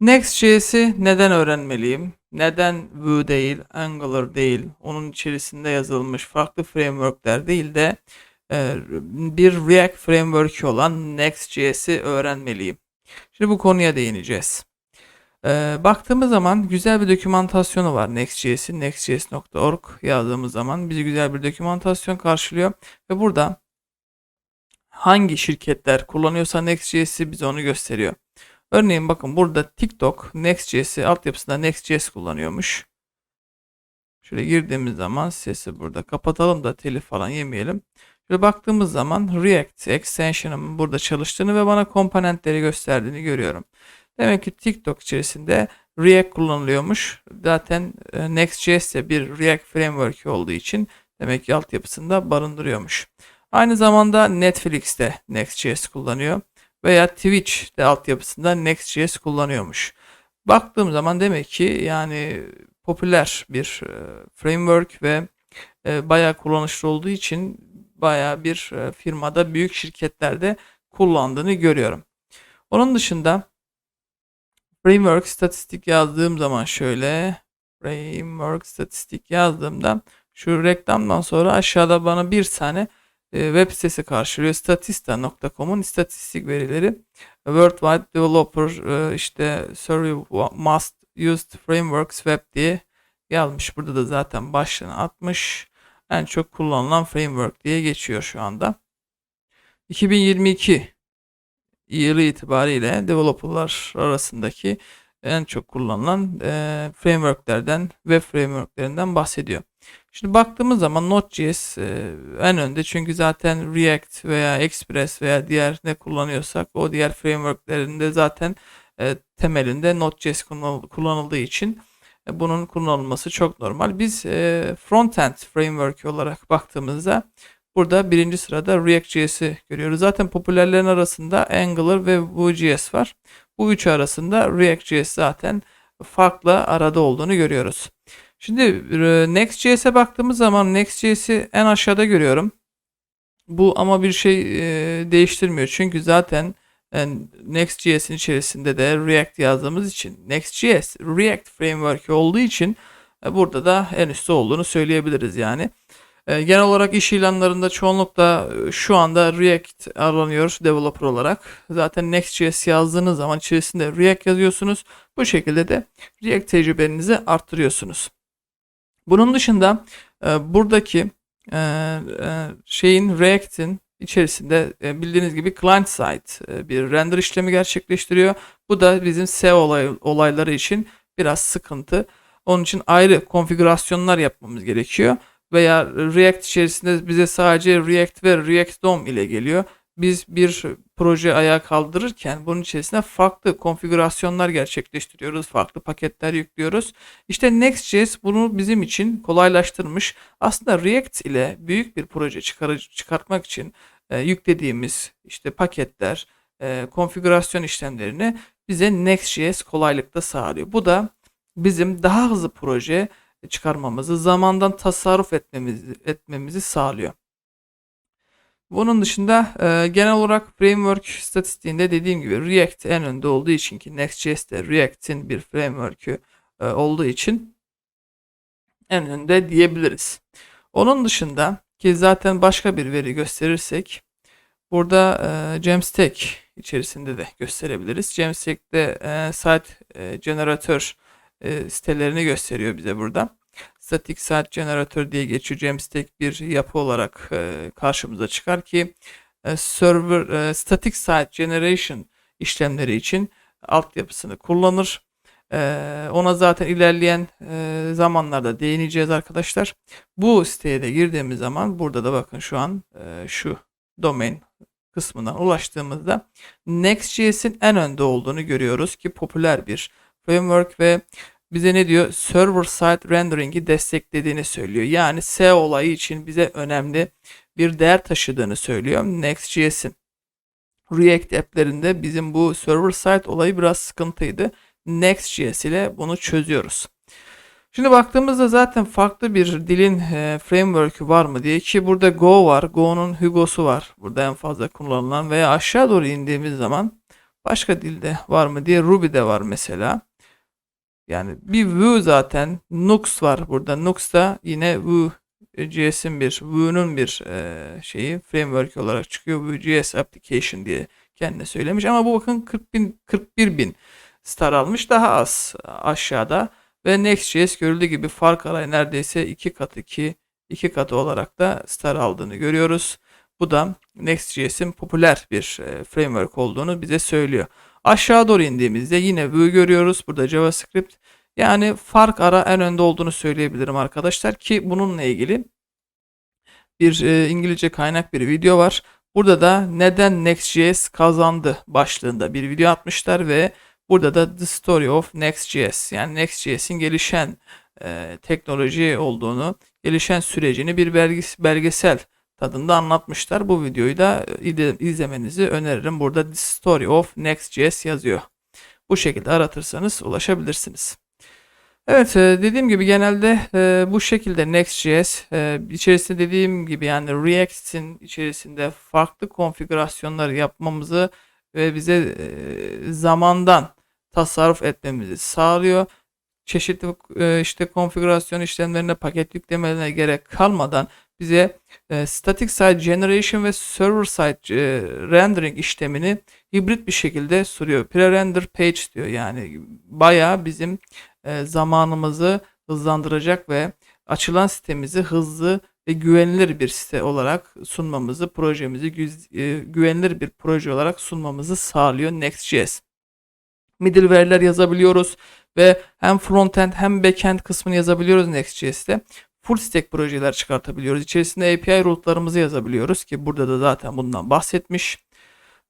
Next.js'i neden öğrenmeliyim? Neden Vue değil, Angular değil, onun içerisinde yazılmış farklı frameworkler değil de e, bir React framework'i olan Next.js'i öğrenmeliyim? Şimdi bu konuya değineceğiz. E, baktığımız zaman güzel bir dokümantasyonu var Next.js'in. Next.js.org yazdığımız zaman bizi güzel bir dokümantasyon karşılıyor ve burada hangi şirketler kullanıyorsa Next.js'i bize onu gösteriyor. Örneğin bakın burada TikTok Next.js'i altyapısında Next.js kullanıyormuş. Şöyle girdiğimiz zaman sesi burada kapatalım da telif falan yemeyelim. Şöyle baktığımız zaman React extension'ın burada çalıştığını ve bana komponentleri gösterdiğini görüyorum. Demek ki TikTok içerisinde React kullanılıyormuş. Zaten e, Next.js de bir React framework olduğu için demek ki altyapısında barındırıyormuş. Aynı zamanda Netflix de Next.js kullanıyor veya Twitch de altyapısında Next.js kullanıyormuş. Baktığım zaman demek ki yani popüler bir e, framework ve e, bayağı kullanışlı olduğu için bayağı bir e, firmada büyük şirketlerde kullandığını görüyorum. Onun dışında framework statistik yazdığım zaman şöyle framework statistik yazdığımda şu reklamdan sonra aşağıda bana bir tane web sitesi karşılıyor. Statista.com'un istatistik verileri. Worldwide Developer e, işte Survey Must Used Frameworks Web diye yazmış. Burada da zaten başlığını atmış. En çok kullanılan framework diye geçiyor şu anda. 2022 yılı itibariyle developerlar arasındaki en çok kullanılan e, frameworklerden, web frameworklerinden bahsediyor. Şimdi baktığımız zaman Node.js e, en önde çünkü zaten React veya Express veya diğer ne kullanıyorsak o diğer frameworklerinde zaten e, temelinde Node.js kullanıldığı için e, bunun kullanılması çok normal. Biz frontend framework olarak baktığımızda burada birinci sırada React.js'i görüyoruz. Zaten popülerlerin arasında Angular ve Vue.js var. Bu üçü arasında React.js zaten farklı arada olduğunu görüyoruz. Şimdi e, Next.js'e baktığımız zaman Next.js'i en aşağıda görüyorum. Bu ama bir şey e, değiştirmiyor. Çünkü zaten e, Next.js'in içerisinde de React yazdığımız için Next.js React framework olduğu için e, burada da en üstte olduğunu söyleyebiliriz yani. E, genel olarak iş ilanlarında çoğunlukla e, şu anda React aranıyor developer olarak. Zaten Next.js yazdığınız zaman içerisinde React yazıyorsunuz. Bu şekilde de React tecrübenizi arttırıyorsunuz. Bunun dışında e, buradaki e, e, şeyin React'in içerisinde e, bildiğiniz gibi client side e, bir render işlemi gerçekleştiriyor. Bu da bizim SEO olay, olayları için biraz sıkıntı. Onun için ayrı konfigürasyonlar yapmamız gerekiyor. Veya React içerisinde bize sadece React ve React DOM ile geliyor biz bir proje ayağa kaldırırken bunun içerisinde farklı konfigürasyonlar gerçekleştiriyoruz. Farklı paketler yüklüyoruz. İşte Next.js bunu bizim için kolaylaştırmış. Aslında React ile büyük bir proje çıkar çıkartmak için e, yüklediğimiz işte paketler, e, konfigürasyon işlemlerini bize Next.js kolaylıkla sağlıyor. Bu da bizim daha hızlı proje çıkarmamızı, zamandan tasarruf etmemizi, etmemizi sağlıyor. Bunun dışında e, genel olarak framework statistiğinde dediğim gibi React en önde olduğu için ki Next.js de React'in bir framework'ü e, olduğu için en önde diyebiliriz. Onun dışında ki zaten başka bir veri gösterirsek burada e, Jamstack içerisinde de gösterebiliriz. Jamstack'te e, site e, generator e, sitelerini gösteriyor bize burada static site generator diye geçiyor. Jamstack bir yapı olarak e, karşımıza çıkar ki e, server e, static site generation işlemleri için altyapısını kullanır. E, ona zaten ilerleyen zamanlarda değineceğiz arkadaşlar. Bu siteye de girdiğimiz zaman burada da bakın şu an şu domain kısmından ulaştığımızda Next.js'in en önde olduğunu görüyoruz ki popüler bir framework ve bize ne diyor? Server side rendering'i desteklediğini söylüyor. Yani SEO olayı için bize önemli bir değer taşıdığını söylüyor Next.js'in. React app'lerinde bizim bu server side olayı biraz sıkıntıydı. Next.js ile bunu çözüyoruz. Şimdi baktığımızda zaten farklı bir dilin e, framework'ü var mı diye ki burada Go var. Go'nun Hugo'su var. Burada en fazla kullanılan veya aşağı doğru indiğimiz zaman Başka dilde var mı diye Ruby'de var mesela. Yani bir Vue zaten Nux var burada. Nux da yine Vue JS'in bir Vue'nun bir e, şeyi framework olarak çıkıyor. Vue.js application diye kendine söylemiş ama bu bakın 40 bin 41 bin star almış daha az aşağıda ve Next.js görüldüğü gibi fark arayı neredeyse iki katı ki iki katı olarak da star aldığını görüyoruz. Bu da Next.js'in popüler bir e, framework olduğunu bize söylüyor. Aşağı doğru indiğimizde yine Vue görüyoruz. Burada JavaScript. Yani fark ara en önde olduğunu söyleyebilirim arkadaşlar ki bununla ilgili bir e, İngilizce kaynak bir video var. Burada da neden Next.js kazandı başlığında bir video atmışlar ve burada da The Story of Next.js yani Next.js'in gelişen e, teknoloji olduğunu, gelişen sürecini bir belges- belgesel tadında anlatmışlar. Bu videoyu da ide- izlemenizi öneririm. Burada The Story of Next.js yazıyor. Bu şekilde aratırsanız ulaşabilirsiniz. Evet e, dediğim gibi genelde e, bu şekilde Next.js e, içerisinde dediğim gibi yani React'in içerisinde farklı konfigürasyonları yapmamızı ve bize e, zamandan tasarruf etmemizi sağlıyor. Çeşitli e, işte konfigürasyon işlemlerine paket yüklemelerine gerek kalmadan bize e, static side generation ve server side e, rendering işlemini hibrit bir şekilde sunuyor. Pre-render page diyor yani bayağı bizim e, zamanımızı hızlandıracak ve açılan sitemizi hızlı ve güvenilir bir site olarak sunmamızı, projemizi e, güvenilir bir proje olarak sunmamızı sağlıyor Next.js. Middleware'ler yazabiliyoruz ve hem frontend hem backend kısmını yazabiliyoruz Next.js'te. Full stack projeler çıkartabiliyoruz. İçerisinde API rootlarımızı yazabiliyoruz ki burada da zaten bundan bahsetmiş.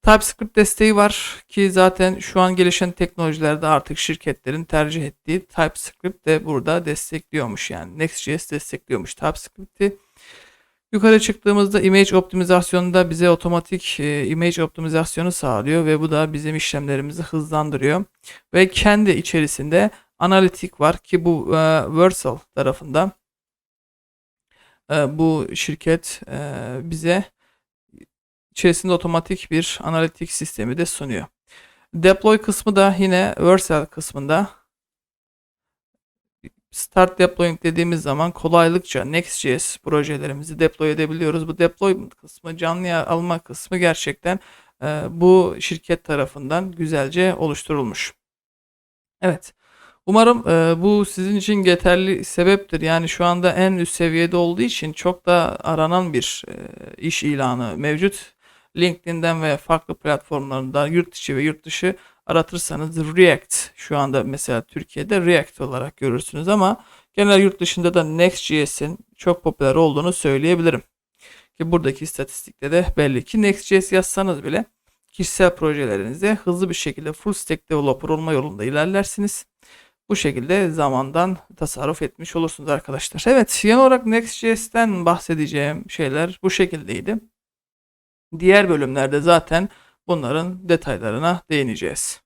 TypeScript desteği var ki zaten şu an gelişen teknolojilerde artık şirketlerin tercih ettiği TypeScript de burada destekliyormuş yani Next.js destekliyormuş TypeScript'i. Yukarı çıktığımızda image optimizasyonunda bize otomatik e, image optimizasyonu sağlıyor ve bu da bizim işlemlerimizi hızlandırıyor. Ve kendi içerisinde analitik var ki bu e, Versal tarafında e, bu şirket e, bize içerisinde otomatik bir analitik sistemi de sunuyor. Deploy kısmı da yine Vercel kısmında Start Deploying dediğimiz zaman kolaylıkça Next.js projelerimizi deploy edebiliyoruz. Bu deploy kısmı, canlıya alma kısmı gerçekten e, bu şirket tarafından güzelce oluşturulmuş. Evet. Umarım e, bu sizin için yeterli sebeptir. Yani şu anda en üst seviyede olduğu için çok da aranan bir e, iş ilanı mevcut. LinkedIn'den ve farklı platformlarında yurt içi ve yurt dışı aratırsanız React şu anda mesela Türkiye'de React olarak görürsünüz ama genel yurt dışında da Next.js'in çok popüler olduğunu söyleyebilirim. Ki buradaki istatistikte de belli ki Next.js yazsanız bile kişisel projelerinizde hızlı bir şekilde full stack developer olma yolunda ilerlersiniz. Bu şekilde zamandan tasarruf etmiş olursunuz arkadaşlar. Evet, genel olarak Next.js'ten bahsedeceğim şeyler bu şekildeydi. Diğer bölümlerde zaten bunların detaylarına değineceğiz.